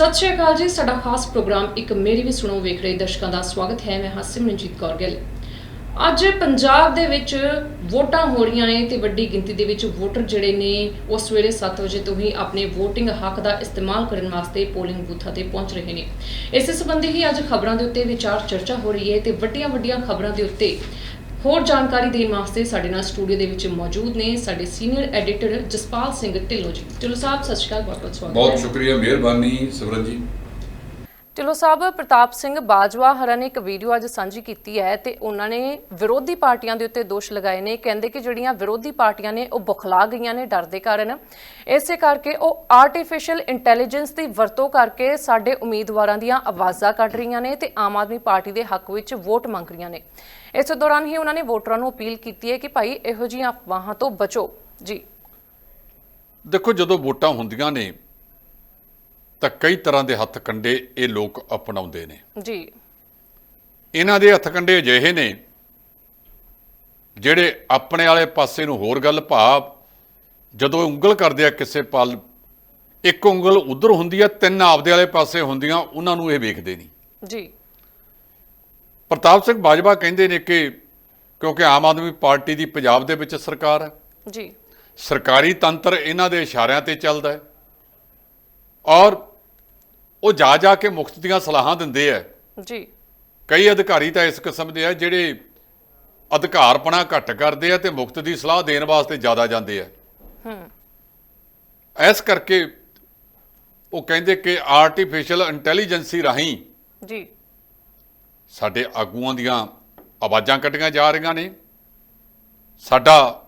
ਸਤਿ ਸ਼੍ਰੀ ਅਕਾਲ ਜੀ। ਸਾਡਾ ਖਾਸ ਪ੍ਰੋਗਰਾਮ ਇੱਕ ਮੇਰੀ ਵੀ ਸੁਣੋ, ਵੇਖ ਰਹੇ ਦਰਸ਼ਕਾਂ ਦਾ ਸਵਾਗਤ ਹੈ। ਮੈਂ ਹਾਂ ਸਿਮਰਨਜੀਤ ਕੌਰ ਗਿੱਲ। ਅੱਜ ਪੰਜਾਬ ਦੇ ਵਿੱਚ ਵੋਟਾਂ ਹੋ ਰਹੀਆਂ ਨੇ ਤੇ ਵੱਡੀ ਗਿਣਤੀ ਦੇ ਵਿੱਚ ਵੋਟਰ ਜਿਹੜੇ ਨੇ, ਉਹ ਸਵੇਰੇ 7 ਵਜੇ ਤੋਂ ਹੀ ਆਪਣੇ VOTING ਹੱਕ ਦਾ ਇਸਤੇਮਾਲ ਕਰਨ ਵਾਸਤੇ ਪੋਲਿੰਗ ਬੂਥਾਂ ਤੇ ਪਹੁੰਚ ਰਹੇ ਨੇ। ਇਸੇ ਸੰਬੰਧੀ ਹੀ ਅੱਜ ਖਬਰਾਂ ਦੇ ਉੱਤੇ ਵਿਚਾਰ ਚਰਚਾ ਹੋ ਰਹੀ ਹੈ ਤੇ ਵੱਡੀਆਂ ਵੱਡੀਆਂ ਖਬਰਾਂ ਦੇ ਉੱਤੇ ਹੋਰ ਜਾਣਕਾਰੀ ਦੇਣ ਵਾਸਤੇ ਸਾਡੇ ਨਾਲ ਸਟੂਡੀਓ ਦੇ ਵਿੱਚ ਮੌਜੂਦ ਨੇ ਸਾਡੇ ਸੀਨੀਅਰ ਐਡੀਟਰ ਜਸਪਾਲ ਸਿੰਘ ਢਿੱਲੋਂ ਜੀ। ਢਿੱਲੋਂ ਸਾਹਿਬ, ਸਤਿ ਸ਼੍ਰੀ ਅਕਾਲ ਬਹੁਤ ਬਹੁਤ ਸਵਾਗਤ ਬਹੁਤ ਹੈ ਸ਼ੁਕਰੀਆ, ਮਿਹਰਬਾਨੀ ਸਿਮਰਨ ਜੀ। ਢਿੱਲੋਂ ਸਾਹਿਬ, ਪ੍ਰਤਾਪ ਸਿੰਘ ਬਾਜਵਾ ਹਰਾਂ ਨੇ ਇੱਕ ਵੀਡੀਓ ਅੱਜ ਸਾਂਝੀ ਕੀਤੀ ਹੈ ਤੇ ਉਹਨਾਂ ਨੇ ਵਿਰੋਧੀ ਪਾਰਟੀਆਂ ਦੇ ਉੱਤੇ ਦੋਸ਼ ਲਗਾਏ ਨੇ। ਕਹਿੰਦੇ ਕਿ ਜਿਹੜੀਆਂ ਵਿਰੋਧੀ ਪਾਰਟੀਆਂ ਨੇ ਉਹ ਬੁਖਲਾ ਗਈਆਂ ਨੇ ਡਰ ਦੇ ਕਾਰਨ। ਇਸੇ ਕਰਕੇ ਉਹ ਆਰਟੀਫੀਸ਼ੀਅਲ ਇੰਟੈਲੀਜੈਂਸ ਦੀ ਵਰਤੋਂ ਕਰਕੇ ਸਾਡੇ ਉਮੀਦਵਾਰਾਂ ਦੀਆਂ ਆਵਾਜ਼ਾਂ ਕੱਢ ਰਹੀਆਂ ਨੇ ਤੇ ਆਮ ਆਦਮੀ ਪਾਰਟੀ ਦੇ ਹੱਕ ਵਿੱਚ ਵੋਟ ਮੰਗ ਰਹੀਆਂ ਨੇ। ਇਸ ਦੌਰਾਨ ਹੀ ਉਹਨਾਂ ਨੇ ਵੋਟਰਾਂ ਨੂੰ ਅਪੀਲ ਕੀਤੀ ਹੈ ਕਿ ਭਾਈ ਇਹੋ ਜਿਹੀਆਂ ਅਫਵਾਹਾਂ ਤੋਂ ਬਚੋ। ਜੀ। ਦੇਖੋ, ਜਦੋਂ ਵੋਟਾਂ ਹੁੰਦੀਆਂ ਨੇ ਤਾਂ ਕਈ ਤਰ੍ਹਾਂ ਦੇ ਹੱਥ ਕੰਡੇ ਇਹ ਲੋਕ ਅਪਣਾਉਂਦੇ ਨੇ। ਜੀ। ਇਹਨਾਂ ਦੇ ਹੱਥ ਕੰਡੇ ਅਜਿਹੇ ਨੇ ਜਿਹੜੇ ਆਪਣੇ ਵਾਲੇ ਪਾਸੇ ਨੂੰ ਹੋਰ ਗੱਲ ਭਾਵ ਜਦੋਂ ਉਂਗਲ ਕਰਦੇ ਆ ਕਿਸੇ ਪਲ ਇੱਕ ਉਂਗਲ ਉਧਰ ਹੁੰਦੀ ਆ ਤਿੰਨ ਆਪਦੇ ਵਾਲੇ ਪਾਸੇ ਹੁੰਦੀਆਂ ਉਹਨਾਂ ਨੂੰ ਇਹ ਵੇਖਦੇ ਨਹੀਂ। ਜੀ। ਪ੍ਰਤਾਪ ਸਿੰਘ ਬਾਜਵਾ ਕਹਿੰਦੇ ਨੇ ਕਿ ਕਿਉਂਕਿ ਆਮ ਆਦਮੀ ਪਾਰਟੀ ਦੀ ਪੰਜਾਬ ਦੇ ਵਿੱਚ ਸਰਕਾਰ ਹੈ ਜੀ। ਸਰਕਾਰੀ ਤੰਤਰ ਇਹਨਾਂ ਦੇ ਇਸ਼ਾਰਿਆਂ ਤੇ ਚੱਲਦਾ ਹੈ। ਔਰ ਉਹ ਜਾ ਜਾ ਕੇ ਮੁਖਤ ਦੀਆਂ ਸਲਾਹਾਂ ਦਿੰਦੇ ਆ। ਜੀ। ਕਈ ਅਧਿਕਾਰੀ ਤਾਂ ਇਸ ਕਿਸਮ ਦੇ ਆ ਜਿਹੜੇ ਅਧਿਕਾਰਪਣਾ ਘੱਟ ਕਰਦੇ ਆ ਤੇ ਮੁਖਤ ਦੀ ਸਲਾਹ ਦੇਣ ਵਾਸਤੇ ਜ਼ਿਆਦਾ ਜਾਂਦੇ ਆ। ਹੂੰ। ਇਸ ਕਰਕੇ ਉਹ ਕਹਿੰਦੇ ਕਿ ਆਰਟੀਫੀਸ਼ੀਅਲ ਇੰਟੈਲੀਜੈਂਸੀ ਰਾਹੀਂ ਜੀ। ਸਾਡੇ ਆਗੂਆਂ ਦੀਆਂ ਆਵਾਜ਼ਾਂ ਕੱਢੀਆਂ ਜਾ ਰਹੀਆਂ ਨੇ। ਸਾਡਾ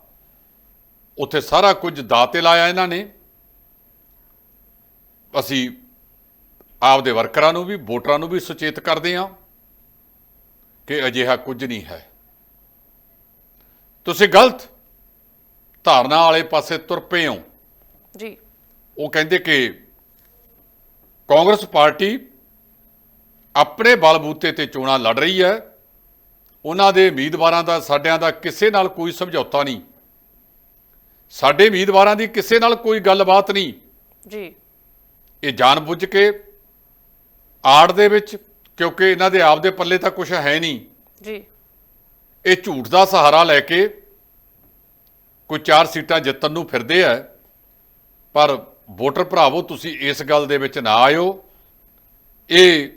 ਉੱਥੇ ਸਾਰਾ ਕੁਝ ਦਾਤੇ ਲਾਇਆ ਇਹਨਾਂ ਨੇ। ਅਸੀਂ ਆਪਦੇ ਵਰਕਰਾਂ ਨੂੰ ਵੀ ਵੋਟਰਾਂ ਨੂੰ ਵੀ ਸੁਚੇਤ ਕਰਦੇ ਹਾਂ ਕਿ ਅਜਿਹਾ ਕੁਝ ਨਹੀਂ ਹੈ। ਤੁਸੀਂ ਗਲਤ ਧਾਰਨਾ ਵਾਲੇ ਪਾਸੇ ਤੁਰ ਪਏ ਹੋ। ਜੀ। ਉਹ ਕਹਿੰਦੇ ਕਿ ਕਾਂਗਰਸ ਪਾਰਟੀ ਆਪਣੇ ਬਲਬੂਤੇ ਤੇ ਚੋਣਾਂ ਲੜ ਰਹੀ ਹੈ। ਉਹਨਾਂ ਦੇ ਉਮੀਦਵਾਰਾਂ ਦਾ ਸਾਡਿਆਂ ਦਾ ਕਿਸੇ ਨਾਲ ਕੋਈ ਸਮਝੌਤਾ ਨਹੀਂ। ਸਾਡੇ ਉਮੀਦਵਾਰਾਂ ਦੀ ਕਿਸੇ ਨਾਲ ਕੋਈ ਗੱਲਬਾਤ ਨਹੀਂ। ਜੀ। ਇਹ ਜਾਣਬੁੱਝ ਕੇ ਆੜ ਦੇ ਵਿੱਚ ਕਿਉਂਕਿ ਇਹਨਾਂ ਦੇ ਆਪ ਦੇ ਪੱਲੇ ਤਾਂ ਕੁਝ ਹੈ ਨਹੀਂ। ਜੀ। ਇਹ ਝੂਠ ਦਾ ਸਹਾਰਾ ਲੈ ਕੇ ਕੋਈ ਚਾਰ ਸੀਟਾਂ ਜਿੱਤਣ ਨੂੰ ਫਿਰਦੇ ਆ। ਪਰ ਵੋਟਰ ਭਰਾਵੋ ਤੁਸੀਂ ਇਸ ਗੱਲ ਦੇ ਵਿੱਚ ਨਾ ਆਇਓ। ਇਹ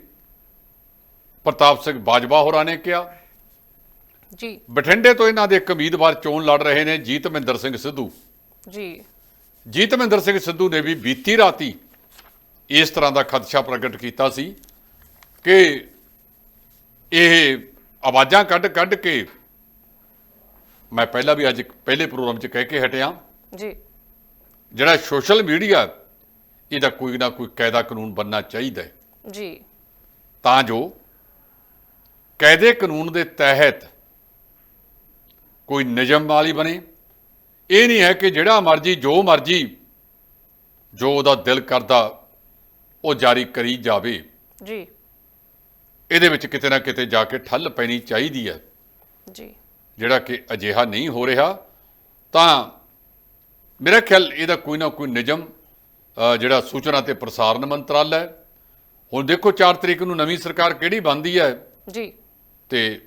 ਪ੍ਰਤਾਪ ਸਿੰਘ ਬਾਜਵਾ ਹੋਰਾਂ ਨੇ ਕਿਹਾ। ਜੀ। ਬਠਿੰਡੇ ਤੋਂ ਇਹਨਾਂ ਦੇ ਇੱਕ ਉਮੀਦਵਾਰ ਚੋਣ ਲੜ ਰਹੇ ਨੇ ਜੀਤ ਮਹਿੰਦਰ ਸਿੰਘ ਸਿੱਧੂ। ਜੀ। ਜੀਤ ਮਹਿੰਦਰ ਸਿੰਘ ਸਿੱਧੂ ਨੇ ਵੀ ਬੀਤੀ ਰਾਤੀ ਇਸ ਤਰ੍ਹਾਂ ਦਾ ਖਦਸ਼ਾ ਪ੍ਰਗਟ ਕੀਤਾ ਸੀ ਕਿ ਇਹ ਆਵਾਜ਼ਾਂ ਕੱਢ ਕੱਢ ਕੇ ਮੈਂ ਪਹਿਲਾਂ ਵੀ ਅੱਜ ਪਹਿਲੇ ਪ੍ਰੋਗਰਾਮ 'ਚ ਕਹਿ ਕੇ ਹਟਿਆ। ਜੀ। ਜਿਹੜਾ ਸੋਸ਼ਲ ਮੀਡੀਆ ਇਹਦਾ ਕੋਈ ਨਾ ਕੋਈ ਕਾਇਦਾ ਕਾਨੂੰਨ ਬੰਨਣਾ ਚਾਹੀਦਾ ਹੈ। ਜੀ। ਤਾਂ ਜੋ ਕਾਇਦੇ ਕਾਨੂੰਨ ਦੇ ਤਹਿਤ ਕੋਈ ਨਿਯਮ ਵਾਲੀ ਬਣੇ। ਇਹ ਨਹੀਂ ਹੈ ਕਿ ਜਿਹੜਾ ਮਰਜ਼ੀ ਜੋ ਮਰਜ਼ੀ ਜੋ ਉਹਦਾ ਦਿਲ ਕਰਦਾ ਉਹ ਜਾਰੀ ਕਰੀ ਜਾਵੇ। ਜੀ। ਇਹਦੇ ਵਿੱਚ ਕਿਤੇ ਨਾ ਕਿਤੇ ਜਾ ਕੇ ਠੱਲ ਪੈਣੀ ਚਾਹੀਦੀ ਹੈ। ਜੀ। ਜਿਹੜਾ ਕਿ ਅਜਿਹਾ ਨਹੀਂ ਹੋ ਰਿਹਾ ਤਾਂ ਮੇਰਾ ਖਿਆਲ ਇਹਦਾ ਕੋਈ ਨਾ ਕੋਈ ਨਿਯਮ ਜਿਹੜਾ ਸੂਚਨਾ ਤੇ ਪ੍ਰਸਾਰਣ ਮੰਤਰਾਲਾ ਹੈ। ਹੁਣ ਦੇਖੋ 4 ਤਰੀਕ ਨੂੰ ਨਵੀਂ ਸਰਕਾਰ ਕਿਹੜੀ ਬਣਦੀ ਹੈ? ਜੀ। ਤੇ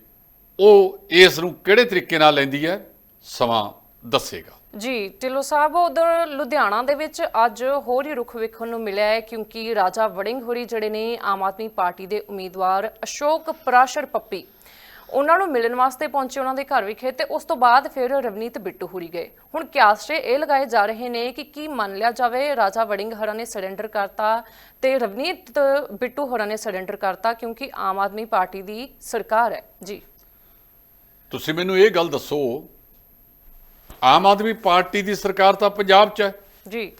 ਉਹ ਇਸ ਨੂੰ ਕਿਹੜੇ ਤਰੀਕੇ ਨਾਲ ਲੈਂਦੀ ਹੈ? ਸਮਾਂ ਦੱਸੇਗਾ। ਜੀ, ਢਿੱਲੋਂ ਸਾਹਿਬ, ਉਧਰ ਲੁਧਿਆਣਾ ਦੇ ਵਿੱਚ ਅੱਜ ਹੋਰ ਹੀ ਰੁਖ ਵੇਖਣ ਨੂੰ ਮਿਲਿਆ ਹੈ ਕਿਉਂਕਿ ਰਾਜਾ ਵੜਿੰਗ ਹੋਰੀ ਜਿਹੜੇ ਨੇ ਆਮ ਆਦਮੀ ਪਾਰਟੀ ਦੇ ਉਮੀਦਵਾਰ ਅਸ਼ੋਕ ਪ੍ਰਾਸ਼ਰ ਪੱਪੀ, ਉਹਨਾਂ ਨੂੰ ਮਿਲਣ ਵਾਸਤੇ ਪਹੁੰਚੇ ਉਹਨਾਂ ਦੇ ਘਰ ਵਿਖੇ ਤੇ ਉਸ ਤੋਂ ਬਾਅਦ ਫਿਰ ਰਵਨੀਤ ਬਿੱਟੂ ਹੋਰੀ ਗਏ। ਹੁਣ ਕਿਆਸਰੇ ਇਹ ਲਗਾਏ ਜਾ ਰਹੇ ਨੇ ਕਿ ਕੀ ਮੰਨ ਲਿਆ ਜਾਵੇ, ਰਾਜਾ ਵੜਿੰਗ ਹਰਾਂ ਨੇ ਸਰੈਂਡਰ ਕਰਤਾ ਤੇ ਰਵਨੀਤ ਬਿੱਟੂ ਹੋਰਾਂ ਨੇ ਸਰੈਂਡਰ ਕਰਤਾ ਕਿਉਂਕਿ ਆਮ ਆਦਮੀ ਪਾਰਟੀ ਦੀ ਸਰਕਾਰ ਹੈ। ਜੀ। ਤੁਸੀਂ ਮੈਨੂੰ ਇਹ ਗੱਲ ਦੱਸੋ ਆਮ ਆਦਮੀ ਪਾਰਟੀ ਦੀ ਸਰਕਾਰ ਤਾਂ ਪੰਜਾਬ 'ਚ ਹੈ। ਜੀ।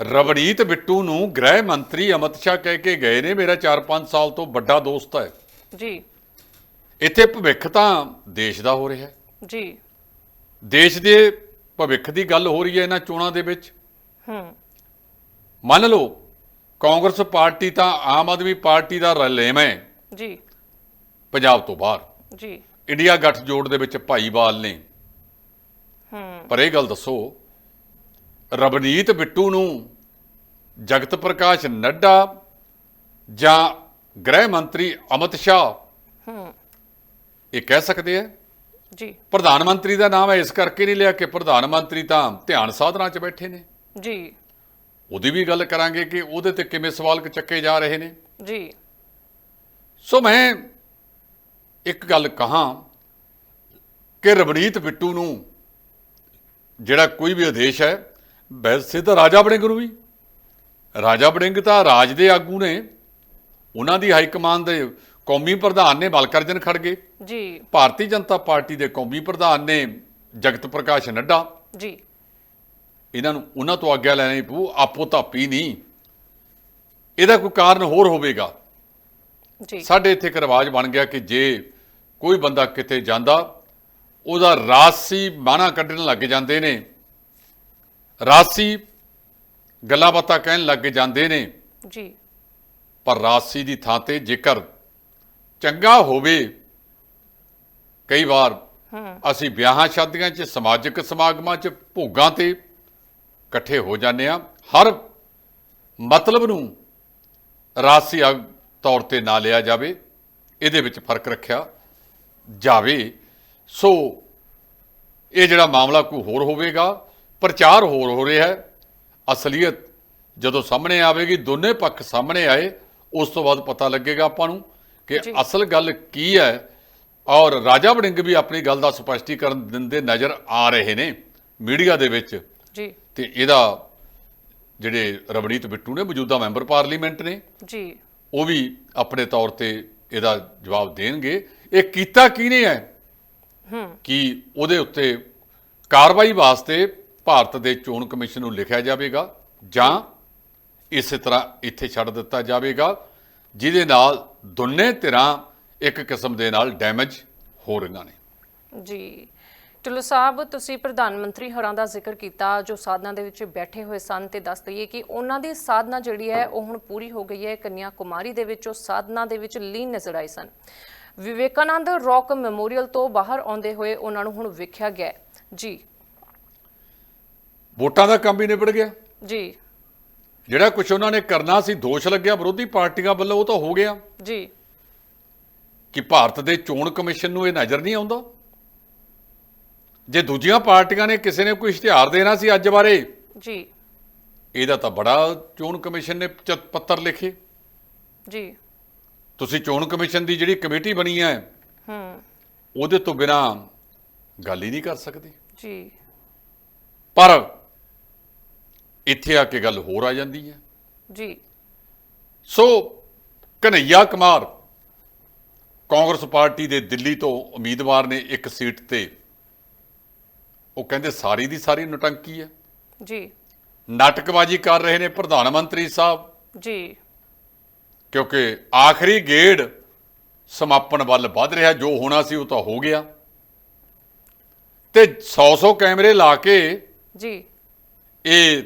ਰਵਨੀਤ ਬਿੱਟੂ ਨੂੰ ਗ੍ਰਹਿ ਮੰਤਰੀ ਅਮਿਤ ਸ਼ਾਹ ਕਹਿ ਕੇ ਗਏ ਨੇ ਮੇਰਾ 4-5 ਸਾਲ ਤੋਂ ਵੱਡਾ ਦੋਸਤ ਹੈ। ਜੀ। ਇੱਥੇ ਭਵਿੱਖ ਤਾਂ ਦੇਸ਼ ਦਾ ਹੋ ਰਿਹਾ ਹੈ। ਜੀ। ਦੇਸ਼ ਦੇ ਭਵਿੱਖ ਦੀ ਗੱਲ ਹੋ ਰਹੀ ਹੈ ਇਹਨਾਂ ਚੋਣਾਂ ਦੇ ਵਿੱਚ। ਹੂੰ। ਮੰਨ ਲਓ ਕਾਂਗਰਸ ਪਾਰਟੀ ਤਾਂ ਆਮ ਆਦਮੀ ਪਾਰਟੀ ਦਾ ਰਲੇਵਾਂ ਹੈ। ਜੀ। ਪੰਜਾਬ ਤੋਂ ਬਾਹਰ। ਜੀ। ਇੰਡੀਆ ਗੱਠਜੋੜ ਦੇ ਵਿੱਚ ਭਾਈਵਾਲ ਨੇ। ਪਰ ਇਹ ਗੱਲ ਦੱਸੋ ਰਵਨੀਤ ਬਿੱਟੂ ਨੂੰ ਜਗਤ ਪ੍ਰਕਾਸ਼ ਨੱਡਾ ਜਾਂ ਗ੍ਰਹਿ ਮੰਤਰੀ ਅਮਿਤ ਸ਼ਾਹ? ਹੂੰ। ਇਹ ਕਹਿ ਸਕਦੇ ਆ? ਜੀ। ਪ੍ਰਧਾਨ ਮੰਤਰੀ ਦਾ ਨਾਮ ਹੈ ਇਸ ਕਰਕੇ ਨਹੀਂ ਲਿਆ ਕਿ ਪ੍ਰਧਾਨ ਮੰਤਰੀ ਤਾਂ ਧਿਆਨ ਸਾਧਨਾ 'ਚ ਬੈਠੇ ਨੇ। ਜੀ। ਉਹਦੀ ਵੀ ਗੱਲ ਕਰਾਂਗੇ ਕਿ ਉਹਦੇ ਤੇ ਕਿਵੇਂ ਸਵਾਲ ਚੱਕੇ ਜਾ ਰਹੇ ਨੇ। ਜੀ। ਸੋ ਮੈਂ ਇੱਕ ਗੱਲ ਕਹਾਂ ਕਿ ਰਵਨੀਤ ਬਿੱਟੂ ਨੂੰ ਜਿਹੜਾ ਕੋਈ ਵੀ ਆਦੇਸ਼ ਹੈ ਵੈਸੇ ਤਾਂ ਰਾਜਾ ਵੜਿੰਗ ਨੂੰ ਵੀ ਰਾਜਾ ਵੜਿੰਗ ਤਾਂ ਰਾਜ ਦੇ ਆਗੂ ਨੇ। ਉਹਨਾਂ ਦੀ ਹਾਈ ਕਮਾਨ ਦੇ ਕੌਮੀ ਪ੍ਰਧਾਨ ਨੇ ਮਲਕਰਜਨ ਖੜਗੇ ਜੀ। ਭਾਰਤੀ ਜਨਤਾ ਪਾਰਟੀ ਦੇ ਕੌਮੀ ਪ੍ਰਧਾਨ ਨੇ ਜਗਤ ਪ੍ਰਕਾਸ਼ ਨੱਡਾ। ਜੀ। ਇਹਨਾਂ ਨੂੰ ਉਹਨਾਂ ਤੋਂ ਆਗਿਆ ਲੈਣੀ ਪਊ ਆਪੋ ਧਾਪੀ ਨਹੀਂ। ਇਹਦਾ ਕੋਈ ਕਾਰਨ ਹੋਰ ਹੋਵੇਗਾ। ਜੀ। ਸਾਡੇ ਇੱਥੇ ਇੱਕ ਰਿਵਾਜ ਬਣ ਗਿਆ ਕਿ ਜੇ ਕੋਈ ਬੰਦਾ ਕਿਤੇ ਜਾਂਦਾ ਉਹਦਾ ਰਾਸੀ ਬਾਣਾ ਕੱਢਣ ਲੱਗ ਜਾਂਦੇ ਨੇ। ਰਾਸੀ ਗੱਲਾਂ ਬਾਤਾਂ ਕਹਿਣ ਲੱਗ ਜਾਂਦੇ ਨੇ। ਜੀ। ਪਰ ਰਾਸੀ ਦੀ ਥਾਂ ਤੇ ਜੇਕਰ ਚੰਗਾ ਹੋਵੇ ਕਈ ਵਾਰ ਅਸੀਂ ਵਿਆਹਾਂ ਸ਼ਾਦੀਆਂ 'ਚ ਸਮਾਜਿਕ ਸਮਾਗਮਾਂ 'ਚ ਭੋਗਾਂ ਤੇ ਇਕੱਠੇ ਹੋ ਜਾਂਦੇ ਆ ਹਰ ਮਤਲਬ ਨੂੰ ਰਾਸੀ ਤੌਰ ਤੇ ਨਾ ਲਿਆ ਜਾਵੇ। ਇਹਦੇ ਵਿੱਚ ਫ਼ਰਕ ਰੱਖਿਆ ਜਾਵੇ। ਸੋ ਇਹ ਜਿਹੜਾ ਮਾਮਲਾ ਕੋਈ ਹੋਰ ਹੋਵੇਗਾ ਪ੍ਰਚਾਰ ਹੋਰ ਹੋ ਰਿਹਾ ਹੈ। ਅਸਲੀਅਤ ਜਦੋਂ ਸਾਹਮਣੇ ਆਵੇਗੀ ਦੋਨੇ ਪੱਖ ਸਾਹਮਣੇ ਆਏ ਉਸ ਤੋਂ ਬਾਅਦ ਪਤਾ ਲੱਗੇਗਾ ਆਪਾਂ ਨੂੰ ਕਿ। ਅਸਲ ਗੱਲ ਕੀ ਹੈ ਔਰ ਰਾਜਾ ਵੜਿੰਗ ਵੀ ਆਪਣੀ ਗੱਲ ਦਾ ਸਪਸ਼ਟੀਕਰਨ ਦਿੰਦੇ ਨਜ਼ਰ ਆ ਰਹੇ ਨੇ ਮੀਡੀਆ ਦੇ ਵਿੱਚ। ਜੀ। ਤੇ ਇਹਦਾ ਜਿਹੜੇ ਰਵਨੀਤ ਬਿੱਟੂ ਨੇ ਮੌਜੂਦਾ ਮੈਂਬਰ ਪਾਰਲੀਮੈਂਟ ਨੇ ਜੀ। ਉਹ ਵੀ ਆਪਣੇ ਤੌਰ ਤੇ ਇਹਦਾ ਜਵਾਬ ਦੇਣਗੇ। ਇਹ ਕੀਤਾ ਕਿਹਨੇ ਹੂੰ ਕਿ ਉਹਦੇ ਉੱਤੇ ਕਾਰਵਾਈ ਵਾਸਤੇ ਭਾਰਤ ਦੇ ਚੋਣ ਕਮਿਸ਼ਨ ਨੂੰ ਲਿਖਿਆ ਜਾਵੇਗਾ ਜਾਂ ਇਸੇ ਤਰ੍ਹਾਂ ਇੱਥੇ ਛੱਡ ਦਿੱਤਾ ਜਾਵੇਗਾ ਜਿਹਦੇ ਨਾਲ ਦੋਨੇ ਧਿਰਾਂ ਇੱਕ ਕਿਸਮ ਦੇ ਨਾਲ ਡੈਮੇਜ ਹੋ ਰਹੀਆਂ ਨੇ। ਜੀ। ਟੁੱਲੂ ਸਾਹਿਬ ਤੁਸੀਂ ਪ੍ਰਧਾਨ ਮੰਤਰੀ ਹਰਾਂ ਦਾ ਜ਼ਿਕਰ ਕੀਤਾ ਜੋ ਸਾਧਨਾ ਦੇ ਵਿੱਚ ਬੈਠੇ ਹੋਏ ਸਨ ਤੇ ਦੱਸ ਦਈਏ ਕਿ ਉਹਨਾਂ ਦੀ ਸਾਧਨਾ ਜਿਹੜੀ ਹੈ ਉਹ ਹੁਣ ਪੂਰੀ ਹੋ ਗਈ ਹੈ। ਕੰਨਿਆ ਕੁਮਾਰੀ ਦੇ ਵਿੱਚ ਉਹ ਸਾਧਨਾ ਦੇ ਵਿੱਚ ਲੀਨ ਨਜ਼ਰ ਆਏ ਸਨ। ਵਿਵੇਕਾਨੰਦ ਰੌਕ ਮੈਮੋਰੀਅਲ ਤੋਂ ਬਾਹਰ ਆਉਂਦੇ ਹੋਏ ਉਹਨਾਂ ਨੂੰ ਹੁਣ ਵੇਖਿਆ ਗਿਆ। ਜੀ। ਵੋਟਾਂ ਦਾ ਕੰਮ ਵੀ ਨਿਬੜ ਗਿਆ। ਜੀ। ਜਿਹੜਾ ਕੁਝ ਉਹਨਾਂ ਨੇ ਕਰਨਾ ਸੀ ਦੋਸ਼ ਲੱਗਿਆ। ਵਿਰੋਧੀ ਪਾਰਟੀਆਂ ਵੱਲੋਂ ਉਹ ਤਾਂ ਹੋ ਗਿਆ। ਜੀ। ਕਿ ਭਾਰਤ ਦੇ ਚੋਣ ਕਮਿਸ਼ਨ ਨੂੰ ਇਹ ਨਜ਼ਰ ਨਹੀਂ ਆਉਂਦਾ? ਜੇ ਦੂਜੀਆਂ ਪਾਰਟੀਆਂ ਨੇ ਕਿਸੇ ਨੇ ਕੋਈ ਇਸ਼ਤਿਹਾਰ ਦੇਣਾ ਸੀ ਅੱਜ ਬਾਰੇ ਜੀ। ਇਹਦਾ ਤਾਂ ਬੜਾ ਚੋਣ ਕਮਿਸ਼ਨ ਨੇ ਪੱਤਰ ਲਿਖੇ। ਜੀ। ਤੁਸੀਂ ਚੋਣ ਕਮਿਸ਼ਨ ਦੀ ਜਿਹੜੀ ਕਮੇਟੀ ਬਣੀ ਹੈ ਹੂੰ। ਉਹਦੇ ਤੋਂ ਬਿਨਾ ਗੱਲ ਹੀ ਨਹੀਂ ਕਰ ਸਕਦੇ। ਜੀ। ਪਰ ਇੱਥੇ ਆ ਕੇ ਗੱਲ ਹੋਰ ਆ ਜਾਂਦੀ ਹੈ। ਜੀ। ਸੋ ਕਨਈਆ ਕੁਮਾਰ ਕਾਂਗਰਸ ਪਾਰਟੀ ਦੇ ਦਿੱਲੀ ਤੋਂ ਉਮੀਦਵਾਰ ਨੇ ਇੱਕ ਸੀਟ ਤੇ। ਉਹ ਕਹਿੰਦੇ ਸਾਰੀ ਦੀ ਸਾਰੀ ਨਟੰਕੀ ਹੈ। ਜੀ। ਨਾਟਕਬਾਜ਼ੀ ਕਰ ਰਹੇ ਨੇ ਪ੍ਰਧਾਨ ਮੰਤਰੀ ਸਾਹਿਬ। ਜੀ। ਕਿਉਂਕਿ ਆਖਰੀ ਗੇੜ ਸਮਾਪਨ ਵੱਲ ਵੱਧ ਰਿਹਾ ਜੋ ਹੋਣਾ ਸੀ ਉਹ ਤਾਂ ਹੋ ਗਿਆ। ਤੇ 100-100 ਕੈਮਰੇ ਲਾ ਕੇ ਜੀ। ਇਹ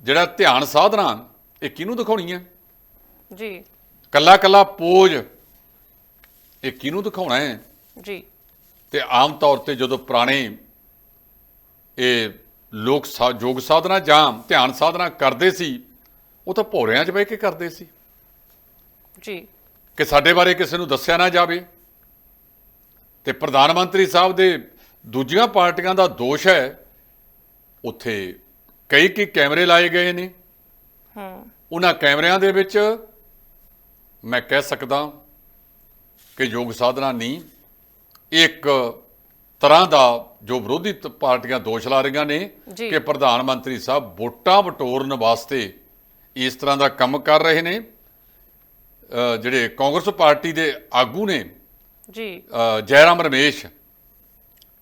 ਜਿਹੜਾ ਧਿਆਨ ਸਾਧਨਾ ਇਹ ਕਿਹਨੂੰ ਦਿਖਾਉਣੀ ਹੈ? ਜੀ। ਕੱਲਾ ਕੱਲਾ ਪੋਜ ਇਹ ਕਿਹਨੂੰ ਦਿਖਾਉਣਾ ਹੈ? ਜੀ। ਤੇ ਆਮ ਤੌਰ ਤੇ ਜਦੋਂ ਪੁਰਾਣੇ ਇਹ ਲੋਕ ਯੋਗ ਸਾਧਨਾ ਜਾਂ ਧਿਆਨ ਸਾਧਨਾ ਕਰਦੇ ਸੀ ਉਹ ਤਾਂ ਭੋਰਿਆਂ 'ਚ ਬਹਿ ਕੇ ਕਰਦੇ ਸੀ। ਜੀ। ਕਿ ਸਾਡੇ ਬਾਰੇ ਕਿਸੇ ਨੂੰ ਦੱਸਿਆ ਨਾ ਜਾਵੇ। ਤੇ ਪ੍ਰਧਾਨ ਮੰਤਰੀ ਸਾਹਿਬ ਦੇ ਦੂਜੀਆਂ ਪਾਰਟੀਆਂ ਦਾ ਦੋਸ਼ ਹੈ ਉੱਥੇ ਕਈ ਕਈ ਕੈਮਰੇ ਲਾਏ ਗਏ ਨੇ। ਹੂੰ। ਉਹਨਾਂ ਕੈਮਰਿਆਂ ਦੇ ਵਿੱਚ ਮੈਂ ਕਹਿ ਸਕਦਾ ਕਿ ਯੋਗ ਸਾਧਨਾ ਨਹੀਂ ਇੱਕ ਤਰ੍ਹਾਂ ਦਾ ਜੋ ਵਿਰੋਧੀ ਪਾਰਟੀਆਂ ਦੋਸ਼ ਲਾ ਰਹੀਆਂ ਨੇ। ਕਿ ਪ੍ਰਧਾਨ ਮੰਤਰੀ ਸਾਹਿਬ ਵੋਟਾਂ ਵਟੋਰਨ ਵਾਸਤੇ ਇਸ ਤਰ੍ਹਾਂ ਦਾ ਕੰਮ ਕਰ ਰਹੇ ਨੇ ਜਿਹੜੇ ਕਾਂਗਰਸ ਪਾਰਟੀ ਦੇ ਆਗੂ ਨੇ ਜੀ। ਜੈਰਾਮ ਰਮੇਸ਼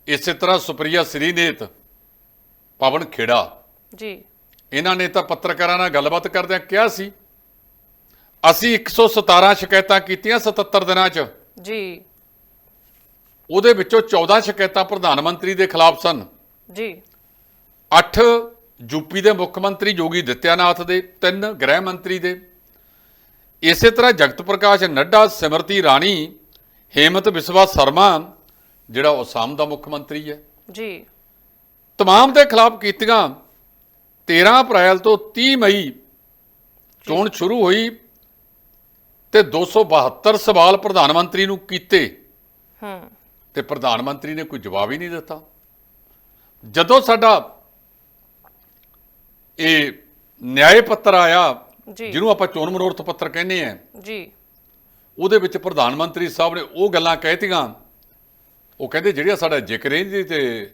ਇਸੇ ਤਰ੍ਹਾਂ ਸੁਪ੍ਰਿਆ ਸ੍ਰੀਨੇਤ ਪਵਨ ਖੇੜਾ। ਜੀ। ਇਹਨਾਂ ਨੇ ਤਾਂ ਪੱਤਰਕਾਰਾਂ ਨਾਲ ਗੱਲਬਾਤ ਕਰਦਿਆਂ ਕਿਹਾ ਸੀ ਅਸੀਂ 117 ਸ਼ਿਕਾਇਤਾਂ ਕੀਤੀਆਂ 77 ਦਿਨਾਂ 'ਚ। ਜੀ। ਉਹਦੇ ਵਿੱਚੋਂ 14 ਸ਼ਿਕਾਇਤਾਂ ਪ੍ਰਧਾਨ ਮੰਤਰੀ ਦੇ ਖਿਲਾਫ ਸਨ। ਜੀ। 8 ਯੂਪੀ ਦੇ ਮੁੱਖ ਮੰਤਰੀ ਯੋਗੀ ਦਿੱਤਿਆਨਾਥ ਦੇ 3 ਗ੍ਰਹਿ ਮੰਤਰੀ ਦੇ। ਇਸੇ ਤਰ੍ਹਾਂ ਜਗਤ ਪ੍ਰਕਾਸ਼ ਨੱਡਾ ਸਿਮਰਤੀ ਰਾਣੀ ਹੇਮੰਤ ਬਿਸਵਾ ਸ਼ਰਮਾ ਜਿਹੜਾ ਅਸਾਮ ਦਾ ਮੁੱਖ ਮੰਤਰੀ ਹੈ। ਜੀ। ਤਮਾਮ ਦੇ ਖਿਲਾਫ ਕੀਤੀਆਂ 13 ਅਪ੍ਰੈਲ ਤੋਂ 30 ਮਈ ਚੋਣ ਸ਼ੁਰੂ ਹੋਈ ਤੇ 272 ਸਵਾਲ ਪ੍ਰਧਾਨ ਮੰਤਰੀ ਨੂੰ ਕੀਤੇ। ਹੂੰ। ਤੇ ਪ੍ਰਧਾਨ ਮੰਤਰੀ ਨੇ ਕੋਈ ਜਵਾਬ ਹੀ ਨਹੀਂ ਦਿੱਤਾ। ਜਦੋਂ ਸਾਡਾ ਇਹ ਨਿਆਏ ਪੱਤਰ ਆਇਆ ਜੀ। ਜਿਹਨੂੰ ਆਪਾਂ ਚੋਣ ਮਨੋਰਥ ਪੱਤਰ ਕਹਿੰਦੇ ਆ ਜੀ। ਉਹਦੇ ਵਿੱਚ ਪ੍ਰਧਾਨ ਮੰਤਰੀ ਸਾਹਿਬ ਨੇ ਉਹ ਗੱਲਾਂ ਕਹਿਤੀਆਂ। ਉਹ ਕਹਿੰਦੇ ਜਿਹੜੀਆਂ ਸਾਡਾ ਜ਼ਿਕਰ ਹੈ ਜੀ ਤੇ